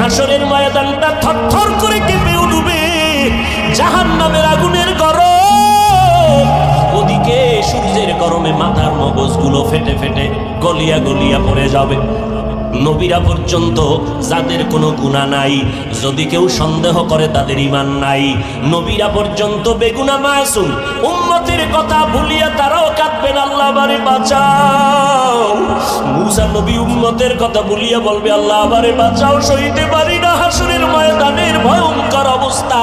হাসরের ময়দানটা থরথর করে কেঁপে উঠবে। জাহান নামের আগুনের গরম। ওদিকে সূর্যের গরমে মাথার মগজগুলো ফেটে ফেটে গলিয়া গলিয়া পড়ে যাবে। নবীরা পর্যন্ত যাদের কোনো গুণা নাই, যদি কেউ সন্দেহ করে তাদের ইমান নাই। নবীরা পর্যন্ত বেগুনা মাসুম, উম্মতের কথা ভুলিয়া তারাও কাঁদবেন, আল্লাহ বারে বাঁচাও। মুসা নবী উম্মতের কথা ভুলিয়া বলবে, আল্লাহ বারে বাঁচাও, সইতে পারি না হাসুরের ময়দানের ভয়ঙ্কর অবস্থা।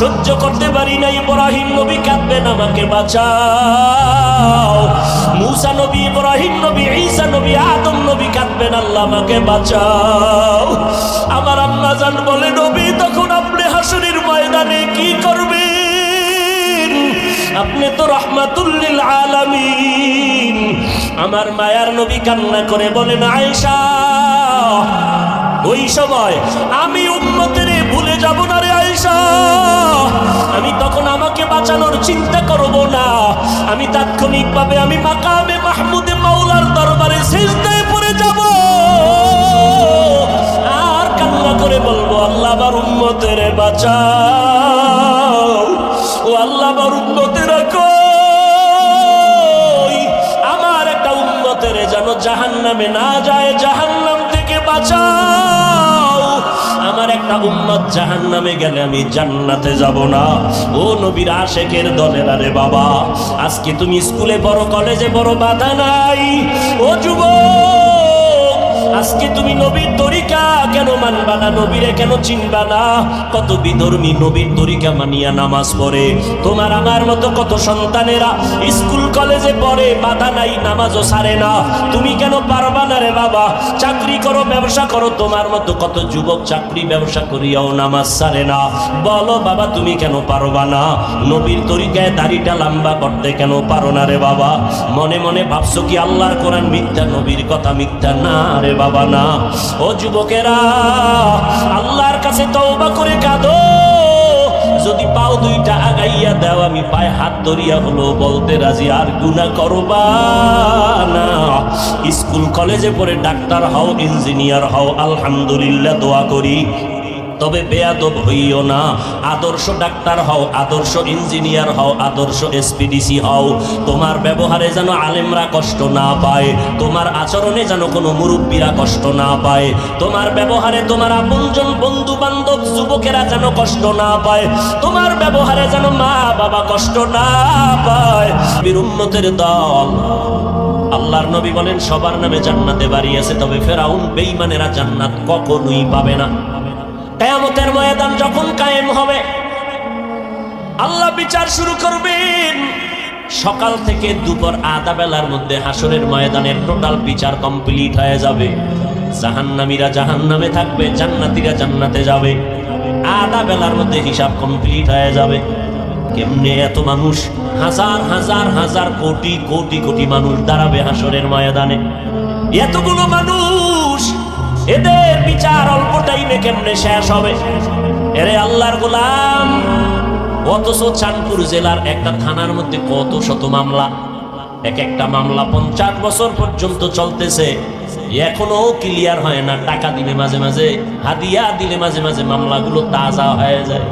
সহ্য করতে পারি না ইব্রাহিম নবী কাঁদবেন আমাকে বাঁচাও। মুসা নবী, ইব্রাহিম নবী, ঈসা নবী, আদম নবী কাঁদবেন, আল্লাহ আমাকে বাঁচাও। আমার আম্মা জান বলে, নবী, তখন আপনি হাসুরির ময়দানে কি করবেন? আপনি তো রহমাতুল্লিল আলামিন। আমার মায়ার নবী কান্না করে বলেন, আয়েশা, ওই সময় আমি উম্মতের ভুলে যাব না রে আইসা আমি তখন আমাকে বাঁচানোর চিন্তা করব না। আমি তাৎক্ষণিকভাবে আমি মাকামে মাহমুদে মাওলার দরবারে আমার জাহান নামে গেলে আমি জান্নাতে যাব না। ও নবীর আশেকের দলের আরে বাবা, আজকে তুমি স্কুলে বড় কলেজে বড় বাধা নাই। ও যুবক! আজকে তুমি নবীর তরিকা কেন মানবা না? নবীরে কেন চিনবা না? কত বিধর্মী নবীর তরিকা মানিয়া নামাজ পড়ে। তোমার আমার মতো কত সন্তানেরা স্কুল, কলেজে পড়ে, বাধা নাই, নামাজও সারে না। তুমি কেন পারবা না রে বাবা? চাকরি করো, ব্যবসা করো, তোমার মতো কত যুবক চাকরি, ব্যবসা করিয়াও নামাজ সারে না। বলো বাবা, তুমি কেন পারবা না? নবীর তরিকায় দাড়িটা লম্বা করতে কেন পারো না রে বাবা? মনে মনে ভাবছ কি আল্লাহর কোরআন মিথ্যা, নবীর কথা মিথ্যা? না রে বাবা না। ও যুবকেরা, আল্লাহর কাছে তওবা করে কাঁদো। যদি পাও দুইটা আগাইয়া দাও, আমি পায়ে হাত ধরিয়া হলো বলতে রাজি, আর গুণা করবা না। স্কুল, কলেজে পড়ে ডাক্তার হও, ইঞ্জিনিয়ার হও, আলহামদুলিল্লাহ, দোয়া করি। তবে বেয়াদব হইও না। আদর্শ ডাক্তার হও, আদর্শ ইঞ্জিনিয়ার হও, আদর্শ এসপিডিসি হও। তোমার ব্যবহারে যেন আলেমরা কষ্ট না পায়, তোমার আচরণে যেন কোনো মুরব্বীরা কষ্ট না পায়, তোমার ব্যবহারে তোমার আপনজন বন্ধু বান্ধব যুবকেরা যেন কষ্ট না পায়, তোমার ব্যবহারে যেন মা বাবা কষ্ট না পায়। বীর উম্মতের দল। আল্লাহর নবী বলেন, সবার নামে জান্নাতে বাড়ি আছে, তবে ফেরাউন বেঈমানেরা জান্নাত কখনোই পাবে না। কেয়ামতের ময়দান যখন কায়েম হবে, আল্লাহ বিচার শুরু করবেন। সকাল থেকে দুপুর আধা বেলার মধ্যে হাসরের ময়দানের টোটাল বিচার কমপ্লিট হয়ে যাবে। জাহান্নামীরা জাহান্নামে থাকবে, জান্নাতীরা জান্নাতে যাবে। আধা বেলার মধ্যে হিসাব কমপ্লিট হয়ে যাবে। কেমনে এত মানুষ? হাজার হাজার হাজার কোটি কোটি কোটি মানুষ দাঁড়াবে হাসরের ময়দানে। এতগুলো মানুষ এদের বিচার অল্প টাইমে কেমনে শেষ হবে? এরে আল্লাহর গোলাম, অথচ চাঁদপুর জেলার একটা থানার মধ্যে কত শত মামলা। এক একটা মামলা পঞ্চাশ বছর পর্যন্ত চলতেছে। এখনও ক্লিয়ার হয় না, টাকা দিলে মাঝে মাঝে, হাদিয়া দিলে মাঝে মাঝে মামলাগুলো তাজা হয়ে যায়।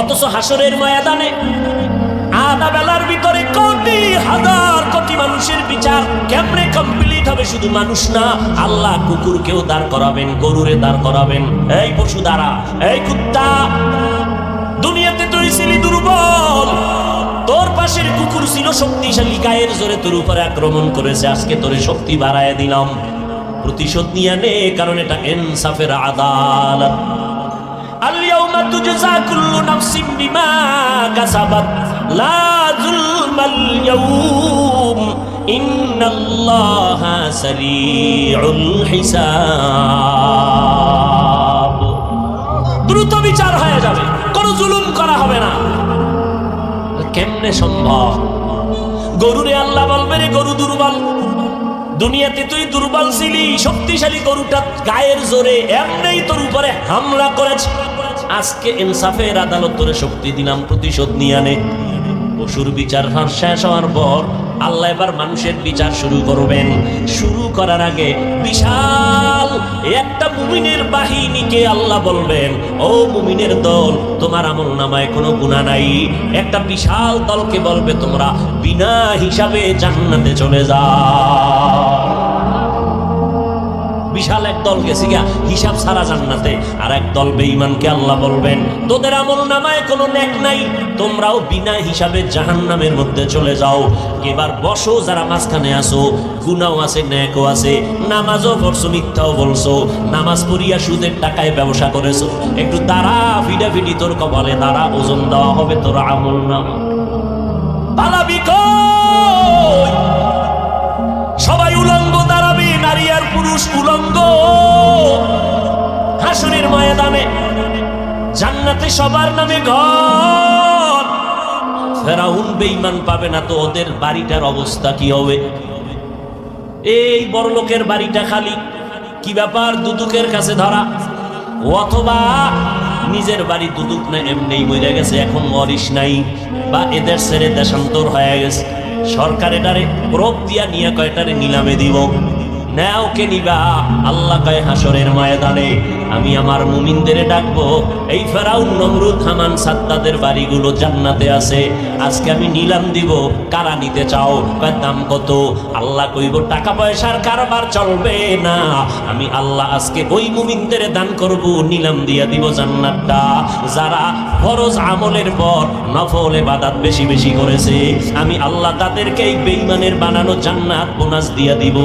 অথচ হাসরের ময়দানে আধা বেলার ভিতরে কোটি হাজার কোটি মানুষের বিচার কেমনে কমপ্লিট মালিক শুধু মানুষ না, আল্লাহ কুকুরকেও দাঁড় করাবেন, গরুরে দাঁড় করাবেন। এই পশু দ্বারা এই কুত্তা, দুনিয়াতে তুই ছিলি দুর্বল। তোর পাশের কুকুর ছিল শক্তিশালী, গায়ের জোরে তোর উপরে আক্রমণ করেছে, আজকে তোরে শক্তি বাড়ায় দিলাম। প্রতিশোধ নিয়ে নে, কারণ এটা ইনসাফের আদালত আলিয়াউমা তুজজা কুল্লু নাফসিন বিমা কাসাবাত, লা যুলমাল ইয়াউম। দ্রুত বিচার হয়ে যাবে, কোন জুলুম করা হবে না। কেমনে সম্ভব? গরুরে আল্লাহ বলবে রে গরু দুর্বল, দুনিয়াতে তুই দুর্বল ছিলি, শক্তিশালী গরুটা গায়ের জোরে এমনি তোর উপরে হামলা করেছে। আজকে ইনসাফের আদালত তোরে শক্তি দিলাম, প্রতিশোধ নিয়ে আনে। পশুর বিচার শেষ হওয়ার পর আল্লাহ এবার মানুষের বিচার শুরু করবেন। শুরু করার আগে বিশাল একটা মুমিনের বাহিনীকে আল্লাহ বলবেন, ও মুমিনের দল, তোমার আমল নামায় কোনো গুণা নাই। একটা বিশাল দলকে বলবে, তোমরা বিনা হিসাবে জান্নাতে চলে যাও। বিশাল এক দল গেছে গিয়া হিসাব ছাড়া জান্নাতে। আর এক দল বেঈমানকে আল্লাহ বলবেন, তোদের আমল নামায় কোনো নেক নাই, তোমরাও বিনা হিসাবে জাহান্নামের মধ্যে চলে যাও। এবার বসো, যারা মাঝখানে আসো গুনাও আছে, নেকও আছে, নামাজও পড়ছো, মিথ্যাও বলছো, নামাজ পড়িয়া সুদের টাকায় ব্যবসা করেছ। একটু দাঁড়া, ফিডাফিডি তোর কপালে, দাঁড়া, ওজন দেওয়া হবে তোর আমল নামা। পালাবি পুরুষ উলঙ্গ। হাসুরের ময়দানে, জান্নাতে সবার নামে ঘর। ফেরাউন বেঈমান পাবে না তো ওদের বাড়িটার অবস্থা কি হবে? এই বড়লোকের বাড়িটা খালি। কি ব্যাপার দুদুকের কাছে ধরা? অথবা নিজের বাড়ি দুদুক না এমনি মরে গেছে, এখন মরিস নাই বা এদের ছেড়ে দেশান্তর হয়ে গেছে। সরকার এটারে প্রোপ দিয়া নিয়ে কয়টারে নিলামে দিব? নেও কে নিবা? আল্লাহ কয় হাসরের ময়দানে। আমি আমার মুমিনদের ডাকবো, এই ফেরাউন, নমরুদ, হামান, সাদ্দাদের বাড়িগুলো জান্নাতে আছে। আজকে আমি নিলাম দিব, কারা নিতে চাও? দাম কত? আল্লাহ কইব, টাকা পয়সার কারবার চলবে না। আমি আল্লাহ আজকে ওই মুমিনদের দান করব, নিলাম দিয়া দিব জান্নাতটা। যারা ফরজ আমলের পর নফল বাদাত বেশি বেশি করেছে, আমি আল্লাহ তাদেরকে এই বেঈমানের বানানো জান্নাত বোনাস দিয়া দিব।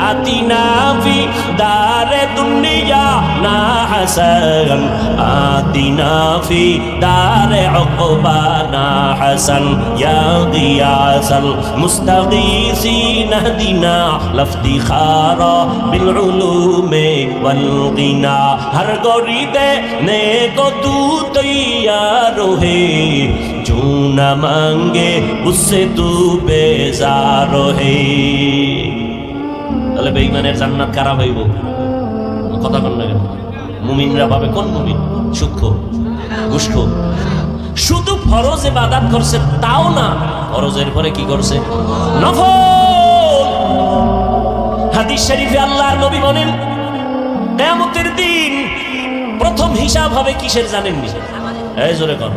آتنا في دار الدنيا نا حسن آتنا في دار عقبا نا حسن يا غياث المستغيثين اهدنا لافتخارا بالعلوم والغنى ہر گوریدے نیکو تو تیار ہے جو نہ مانگے اس سے تو بیزار ہے তাহলে বেঈমানের জান্নাত কারা হইব কথা কন না কেন মুমিনরা পাবে কোন মুমিন সূক্ষ্ম গুষ্ঠ শুধু ফরজ ইবাদত করছে তাও না ফরজের পরে কি করছে নফল হাদিস শরীফে আল্লাহর নবী বলেন কিয়ামতের দিন প্রথম হিসাব হবে কিসের জানেননি এই জোরে কর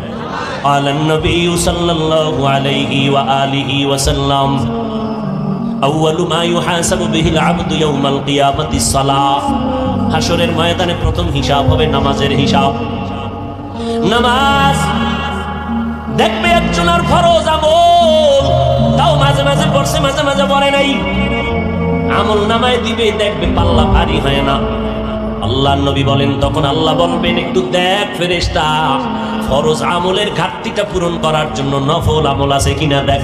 قال النبي صلى الله عليه وآله وسلم আউয়ালু মা ইউহাসাবু হাসরের ময়দানে প্রথম হিসাব হবে নামাজের হিসাব। নামাজ! দেখবে একজনের ফরজ আমল। তাও মাঝে মাঝে পড়ছে, মাঝে মাঝে পড়ে নাই। আমল নামায় দিবে, দেখবে পাল্লা ভারী হয় না। আল্লাহ নবী বলেন, তখন আল্লাহ বলবেন, একটু দেখ ফেরেস্তা ফরজ আমলের ঘাটতিটা পূরণ করার জন্য নফল আমল আছে কিনা দেখ।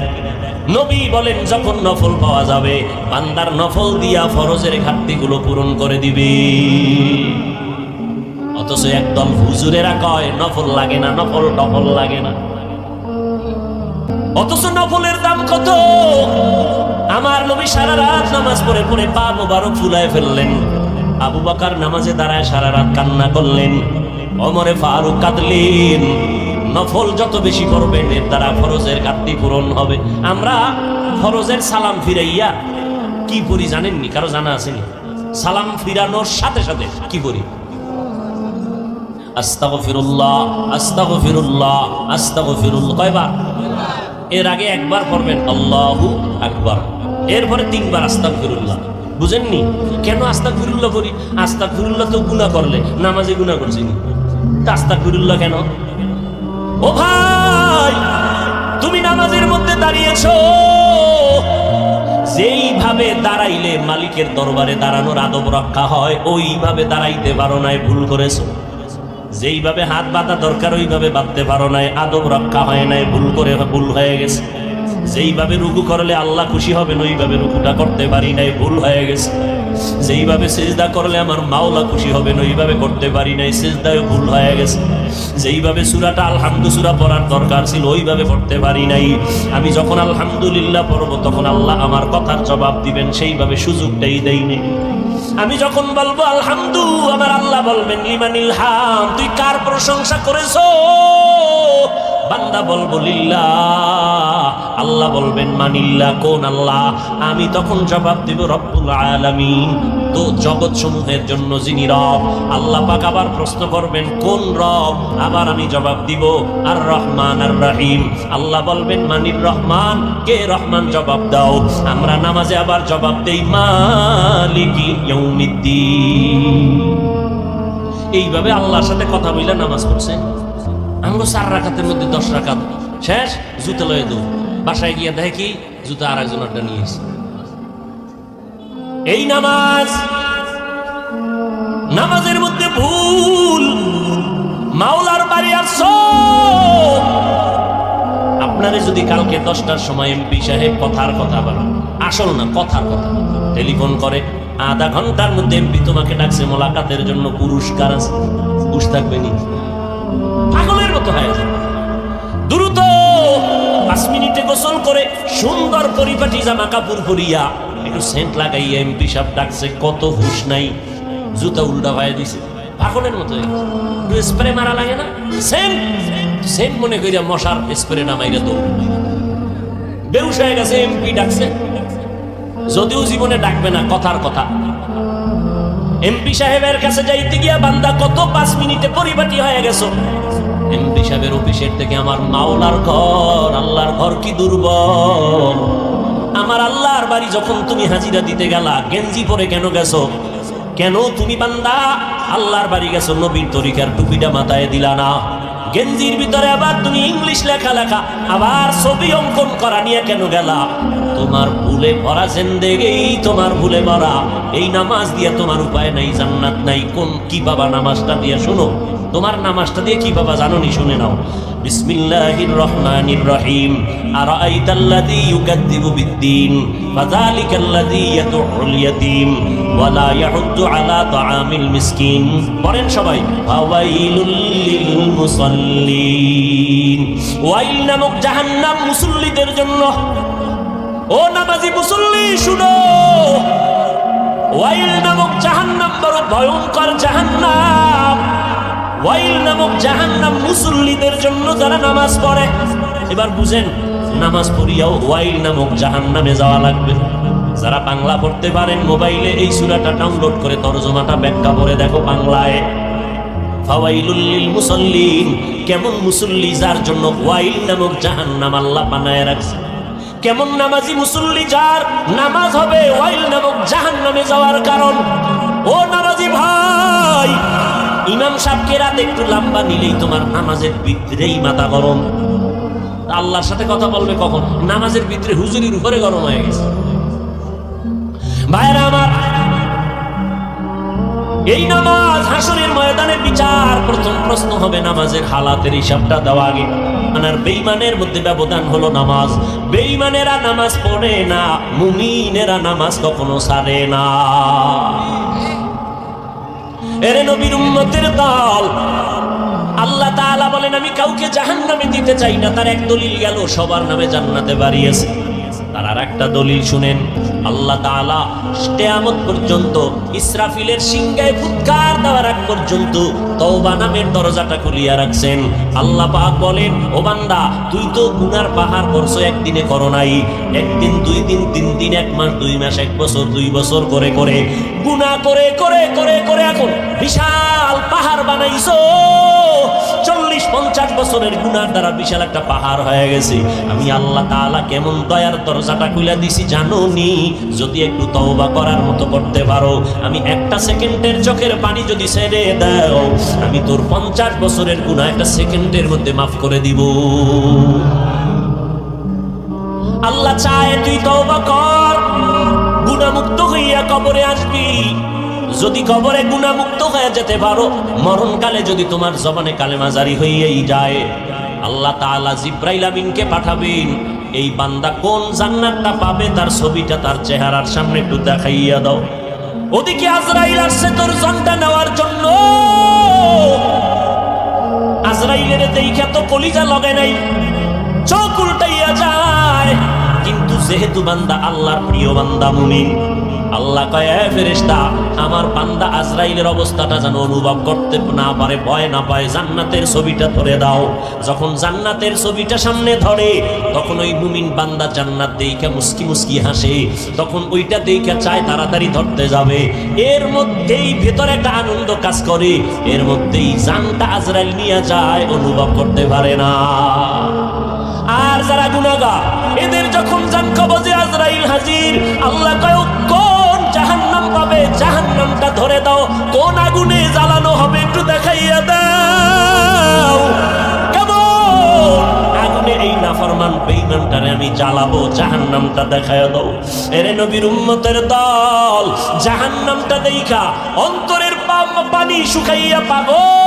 নবী বলেন, যখন নফল পাওয়া যাবে, বান্দার নফল দিয়া ফরজের ঘাটতিগুলো পূরণ করে দিবে। অথচ একদল হুজুরেরা কয়, নফল লাগে না, নফল টফল লাগে না। অথচ নফলের দাম কত? আমার নবী সারা রাত নামাজ পড়ে পড়ে পা মোবারক ফুলায় ফেললেন। আবু বাকার নামাজে দাঁড়ায় সারা রাত কান্না করলেন। অমরে ফারুক কাঁদলেন। নফল যত বেশি করবেন এর দ্বারা ফরজের ঘাটতি পূরণ হবে। আমরা ফরজের সালাম ফিরাইয়া কি পড়ি জানেননি? কারও জানা আসেনি? সালাম ফিরানোর সাথে সাথে কি করি আস্তাগফিরুল্লাহ আস্তাগফিরুল্লাহ আস্তাগফিরুল্লাহ কয়বার? এর আগে একবার পড়বেন, আল্লাহু আকবার। এরপরে তিনবার আস্তাগফিরুল্লাহ। বুঝেননি? কেন আস্তাগফিরুল্লাহ করি আস্তাগফিরুল্লাহ তো গুনাহ করলে, নামাজে গুনাহ করছি তা আস্তাগফিরুল্লাহ কেন? ও ভাই, তুমি নামাজের মধ্যে দাঁড়িয়েছো। যেইভাবে দাঁড়াইলে মালিকের দরবারে দাঁড়ানোর আদব রক্ষা হয়, ওইভাবে দাঁড়াইতে পারো নাই, ভুল করেছ। যেইভাবে হাত বাঁধা দরকার, ওইভাবে বাঁধতে পারো নাই, আদব রক্ষা হয় নাই, ভুল করে ভুল হয়ে গেছে। যেইভাবে রুকু করলে আল্লাহ খুশি হবেন, ওইভাবে রুকুটা করতে পারি নাই, ভুল হয়ে গেছে। যেইভাবে সেজদা করলে আমার মাওলা খুশি হবেন, ওইভাবে করতে পারি নাই সেজদায় ভুল হয়ে গেছে। যেইভাবে সুরাটা আলহামদু সুরা পড়ার দরকার ছিল, ওইভাবে পড়তে পারি নাই। আমি যখন আলহামদুলিল্লাহ পড়ব, তখন আল্লাহ আমার কথার জবাব দিবেন, সেইভাবে সুযোগটাই দেয়নি আমি যখন বলব, আলহামদু আমার আল্লাহ বলবেন লিমানিল হাম তুই কার প্রশংসা করেছ? বান্দা বলব আল্লাহ বলবেন, মানিল্লা, কোন আল্লাহ? আমি তখন জবাব দিব, রব্বুল আলামিন। তো জগৎ সমূহের জন্য যিনি রব, আল্লাহ পাক আবার প্রশ্ন করবেন, কোন রব? আবার আমি জবাব দিব, আর রহমান, আর রহিম। আল্লাহ বলবেন, মানির রহমান, কে রহমান জবাব দাও? আমরা নামাজে আবার জবাব দেই, মালিকি ইয়াউমিদ্দিন। এইভাবে আল্লাহর সাথে কথা বলে নামাজ পড়ছে আমগো চার রাখাতের মধ্যে দশ রাখাত শেষ, জুতো লয়ে দু বাসায় গিয়ে দেখে কি? জুতো আর একজনেরটা নিয়ে এসে এই নামাজ নামাজের মধ্যে ভুল। মাওলার বাড়ি আসছো আপনারে যদি কালকে দশটার সময় এমপি সাহেব কথার কথা বলো, আসল না কথার কথা, টেলিফোন করে, আধা ঘণ্টার মধ্যে এমপি তোমাকে ডাকছে, মোলাকাতের জন্য পুরস্কার আছে। বুঝ থাকবে নি? মতো দ্রুত পাঁচ মিনিটে গোসল করে সুন্দর পরিপাটি জামা কাপড় পরিয়া একটু সেন্ট এমপি সাহেব ডাকছে, কত হুশ নাই, জুতা উল্টা হয়ে দিছে। মতো। স্প্রে মারা লাগে না? সেন্ট সেন্ট মনে করিয়া মশার স্প্রে গেছে, এমপি ডাকছে। যদিও জীবনে ডাকবে না, কথার কথা। এমপি সাহেবের কাছে যাইতে গিয়া বান্দা কত পাঁচ মিনিটে পরিপাটি হয়ে গেছো। এমপি সাহেবের অফিসের থেকে আমার মাওলার ঘর, আল্লাহর ঘর কি দুর্বল? আমার আল্লাহর বাড়ি যখন তুমি হাজিরা দিতে গেলা, গেঞ্জি পরে কেন গেছো? কেন তুমি বান্দা? আল্লাহর বাড়ি গেছো, নবীর তরিকার টুপিটা মাথায় দিলা না? গেঞ্জির ভিতরে আবার তুমি ইংলিশ লেখা লেখা, আবার ছবি অঙ্কন করা নিয়ে কেন গেলা? তোমার ভুলে ভরা জেন্দেগেই তোমার ভুলে ভরা এই নামাজ দিয়ে তোমার উপায় নাই, জান্নাত নাই, কোন কি বাবা নামাজটা দিয়ে? শোনো, তোমার নামাজটা দিয়ে কি বাবা জানো নি শুনে নাও। বিসমিল্লাহির রহমানির রহিম। আর আইতাল্লাযী ইউকাদ্দিবু বিদ্দীন, ফাযালিকাল্লাযী ইয়াদউল ইয়াতীম, ওয়ালা ইয়াহুদ্দু আলা তাআমিল মিসকিন। পড়েন সবাই ফাওয়াইলুল ওয়াইল নামক জাহান্নাম মুসল্লিদের জন্য। ও নামাজি মুসল্লি, শুনো। ওয়াইল নামক জাহান্নাম বড় ভয়ঙ্কর জাহান্নাম। ওয়াইল নামক জাহান্নাম মুসল্লিদের জন্য যারা নামাজ পড়ে। এবার বুঝেন, নামাজ পড়িয়াও ওয়াইল নামক জাহান্নামে যাওয়া লাগবে। যারা বাংলা পড়তে পারেন, মোবাইলে এই সুরাটা ডাউনলোড করে, তরজমাটা ব্যাখ্যা করে দেখো বাংলায়। ফাওয়াইলুল লিল কেমন মুসল্লি যার জন্য ওয়াইল নামক জাহান্নাম আল্লাহ বানায় রাখছে? কেমন নামাজি মুসল্লি যার নামাজ হবে ওয়াইল নামক জাহান্নামে যাওয়ার কারণ? ও নামাজি ভাই, ইমাম সাহেবকে রাতে একটু লম্বা নিলেই তোমার নামাজের ভিতরেই মাথা গরম। আল্লাহর সাথে কথা বলবে কখন? নামাজের ভিতরে হুজুরির উপরে গরম হয়ে গেছে। ভাইরা আমার এই নামাজ হাসরের ময়দানে বিচার প্রথম প্রশ্ন হবে নামাজের হালাতের হিসাবটা দেওয়া আগে। আর বেইমানের মধ্যে ব্যবধান হলো নামাজ। বেইমানেরা নামাজ পড়ে না, মুমিনেরা নামাজ কখনো সারে না। এরে নবীর উম্মতের দল, আল্লাহ তাআলা বলেন, আমি কাউকে জাহান্নামে দিতে চাই না। তার এক দলিল গেল, সবার নামে জান্নাতে বাড়িয়েছে। তার আর একটা দলিল শুনেন আল্লাহ তালা স্টেয়ামত পর্যন্ত ইসরাফিলের সিংহায় ফুৎকার দেওয়ার আগ পর্যন্ত তওবা নামের দরজাটা খুলিয়া রাখছেন। আল্লাহ পাক বলেন, ও বান্দা, তুই তো গুনার পাহাড় করছ একদিনে করো নাই। একদিন, দুই দিন, তিন দিন, এক মাস, দুই মাস, এক বছর, দুই বছর করে করে গুনাহ করে করে করে করে এখন বিশাল পাহাড় বানাইছো। চল্লিশ, পঞ্চাশ বছরের গুনার দ্বারা বিশাল একটা পাহাড় হয়ে গেছে। আমি আল্লাহ তাআলা কেমন দয়ার দরজাটা খুলে দিছি জানো নি? যদি একটু তওবা করার মতো করতে পারো। আমি একটা সেকেন্ডের চোখের পানি যদি ছেড়ে দাও, আমি তোর পঞ্চাশ বছরের গুনাহ একটা সেকেন্ডের মধ্যে মাফ করে দিব। আল্লাহ চায় তুই তওবা কর হইয়া কবরে আসবি। যদি কবরে গুণামুক্ত হয়ে যেতে পারো, মরণকালে যদি তোমার জবানে কালেমা জারি হইয়াই যায়, আল্লাহ তাআলা জিব্রাইল আমিনকে পাঠাবেন। এই বান্দা কোন জান্নাতটা পাবে, তার ছবিটা, তার চেহারার সামনে একটু দেখাইয়া দাও। ওদিকে আজরাইল আসছে তোর জনটা নেওয়ার জন্য। আজরাইলের দেখা তো কলিজা লগে নাই, চোখ উল্টাইয়া যায়। কিন্তু যেহেতু বান্দা আল্লাহর প্রিয় বান্দা মুমিন আল্লাহ কয়, "এ ফেরেশতা, আমার বান্দা আজরাইলের অবস্থাটা যেন অনুভব করতে না পারে, ভয় না পায়, জান্নাতের ছবিটা ধরে দাও। যখন জান্নাতের ছবিটা সামনে ধরে, তখন ওই মুমিন বান্দা জান্নাত দেইখা মুস্কি মুস্কি হাসে, তখন ওইটা দেইখা চায় তাড়াতাড়ি ধরতে যাবে। এর মধ্যেই ভেতরে একটা আনন্দ কাজ করে, এর মধ্যেই জানটা আজরাইল নিয়ে যায়, অনুভব করতে পারে না। আর যারা গুনাগা এদের যখন জান কবজে আজরাইল হাজির, আল্লাহ কয় জাহান জাহান্নামটা ধরে দাও। কোন আগুনে জ্বালানো হবে একটু দেখাইয়া দাও। আমি জ্বালাবো দেখায় দাও। এরে নবীর উম্মতের দল, জাহান্নামটা দেখা অন্তরের পাম পানি শুকাইয়া পাগল।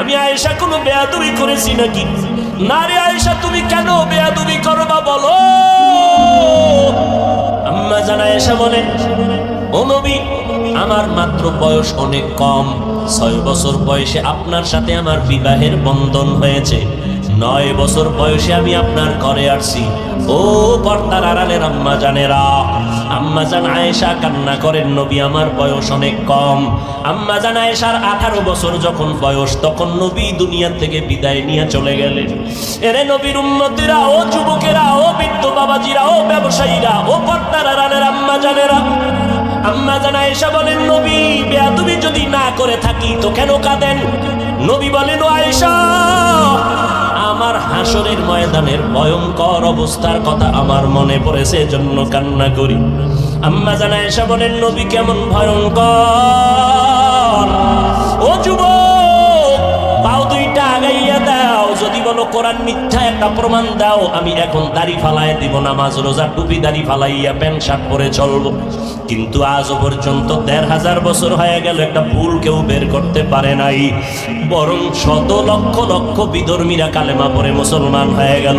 আমি আয়েশা কোনো বেয়াদবি করেছি নাকি? না রে আয়েশা, তুমি কেন বেয়াদবি করবা বলো? আম্মা জানা আয়েশা বলেন, ও নবী, আমার মাত্র বয়স অনেক কম। ছয় বছর বয়সে আপনার সাথে আমার বিবাহের বন্ধন হয়েছে। নয় বছর বয়সে আমি আপনার ঘরে আসছি। ও পর্দার আড়ালের আম্মা জানেরা আম্মা জান আয়েশা কান্না করেন, নবী আমার বয়স অনেক কম। আম্মা জান আয়েশার আঠারো বছর যখন বয়স, তখন নবী দুনিয়া থেকে বিদায় নিয়ে চলে গেলেন। এরে নবীর উন্নতিরা ও যুবকেরা, ও বৃদ্ধ বাবাজিরা, ও ব্যবসায়ীরা, ও পর্দার আড়ালের আম্মা জানেরা আম্মা জানা এসা বলেন, নবী বেয়া তুমি যদি না করে থাকি তো কেন কাঁদেন? নবী বলেন, ও আয়েশা আমার হাসরের ময়দানের ভয়ঙ্কর অবস্থার কথা আমার মনে পড়েছে জন্য কান্না করি। আম্মা জানা এসা বলেন, নবী কেমন ভয়ঙ্কর। ও যুবক বলো কোরআন মিথ্যা একটা প্রমাণ দাও, আমি এখন দাড়ি ফালাই দিব, নামাজ রোজা টুপি দাড়ি ফালাইয়া প্যান্ট, শার্ট পরে চলবো। কিন্তু আজ পর্যন্ত দেড় হাজার বছর হয়ে গেল, একটা ভুল কেউ বের করতে পারে নাই। বরং শত লক্ষ লক্ষ বিধর্মীরা কালেমা পরে মুসলমান হয়ে গেল।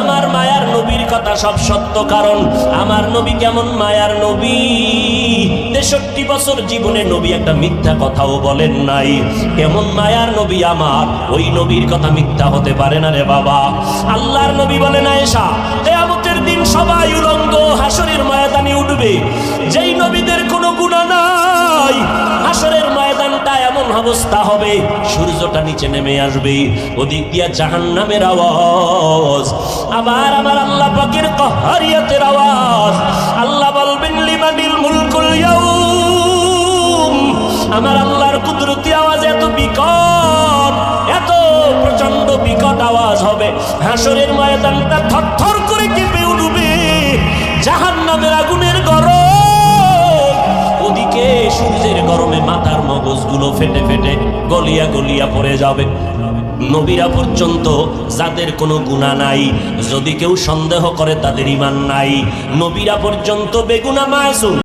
আমার মায়ার নবীর কথা সব সত্য, কারণ আমার নবী কেমন মায়ার নবী? তেষট্টি বছর জীবনে নবী একটা মিথ্যা কথাও বলেন নাই। কেমন মায়ার নবী আমার? ওই নবীর কথা মিথ্যা হতে পারে না রে বাবা। আল্লাহর নবী বলে না এসা কেয়ামতের দিন সবাই উলঙ্গ, হাসরের ময়দানে উঠবে। যেই নবীদের কোনো গুণা নাই, হাসরের ময়দানটা এমন অবস্থা হবে, সূর্যটা নিচে নেমে আসবে। ওদিক দিয়া জাহান্নামের আওয়াজ, আবার আমার আল্লাহ পাকের কহারিয়াতের আওয়াজ। আল্লাহ বলবেন লিমানিল মুলকুল আমার আল্লাহর কুদরতি আওয়াজ এত বিকট, এত প্রচণ্ড বিকট আওয়াজ হবে। হাসরের ময়দানটা থরথর করে কেঁপে উঠবে। জাহান্নামের আগুনের গরম ওদিকে সূর্যের গরমে মাথার মগজগুলো ফেটে ফেটে গলিয়া গলিয়া পড়ে যাবে। নবীরা পর্যন্ত যাদের কোনো গুণা নাই, যদি কেউ সন্দেহ করে তাদের ইমান নাই। নবীরা পর্যন্ত বেগুনা মাসুম।